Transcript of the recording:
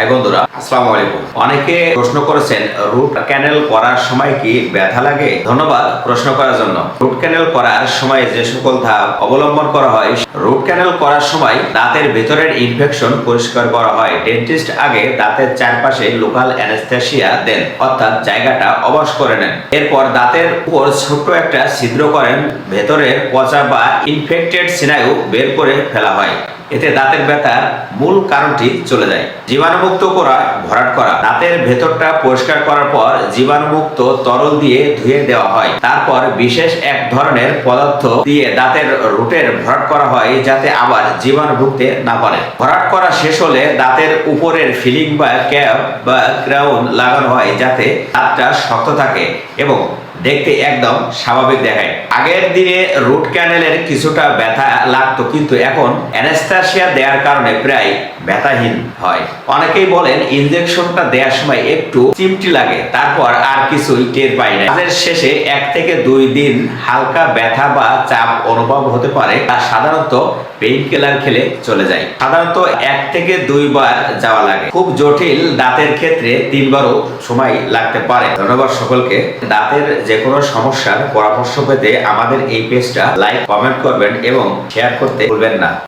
High বন্ধুরা, আসসালামু আলাইকুম। অনেকে প্রশ্ন করেছেন রুট ক্যানেল করার সময় কি ব্যথা লাগে? ধন্যবাদ প্রশ্ন করার জন্য। রুট ক্যানেল করার সময় যে সকল ধাপ অবলম্বন করা হয় রুট ক্যানেল করার সময় দাঁতের ভেতরের ইনফেকশন পরিষ্কার করা হয়। ডেন্টিস্ট আগে দাঁতের চারপাশে লোকাল অ্যানেস্থেসিয়া দেন, অর্থাৎ জায়গাটা অবশ করে নেন। এরপর দাঁতের উপর ছোট্ট একটা ছিদ্র করেন, ভেতরের পচা বা ইনফেক্টেড স্নায়ু বের করে ফেলা হয়। এতে দাঁতের ব্যথার মূল কারণটি চলে যায়। জীবাণুমুক্ত করা, ভরাট করা। দাঁতের ভেতরটা পরিষ্কার করার পর জীবাণুমুক্ত তরল দিয়ে ধুয়ে দেওয়া হয়। তারপর বিশেষ এক ধরনের পদার্থ দিয়ে দাঁতের রুটের ভরাট করা হয় যাতে আবার জীবাণু ঢুকতে না পারে। ভরাট করা শেষ হলে দাঁতের উপরের ফিলিং বা ক্যাপ বা ক্রাউন লাগানো হয় যাতে দাঁতটা শক্ত থাকে এবং দেখতে একদম স্বাভাবিক দেখায়। আগের দিনে রুট ক্যানেলের কিছুটা ব্যথা লাগতো, কিন্তু এখন অ্যানেস্থাসিয়া দেওয়ার কারণে প্রায় ব্যথাহীন হয়। অনেকেই বলেন ইনজেকশনটা দেওয়ার সময় একটু চিমটি লাগে, তারপর আর কিছুই টের পাই না। কাজের শেষে এক থেকে দুই দিন হালকা ব্যথা বা চাপ অনুভব হতে পারে, তা সাধারণত পেইন কিলার খেলে চলে যায়। সাধারণত এক থেকে দুইবার যাওয়া লাগে। খুব জটিল দাঁতের ক্ষেত্রে তিনবারও সময় লাগতে পারে। ধন্যবাদ সকলকে। দাঁতের যে কোনো সমস্যার পরামর্শ পেতে আমাদের এই পেজটা লাইক কমেন্ট করবেন এবং শেয়ার করতে ভুলবেন না।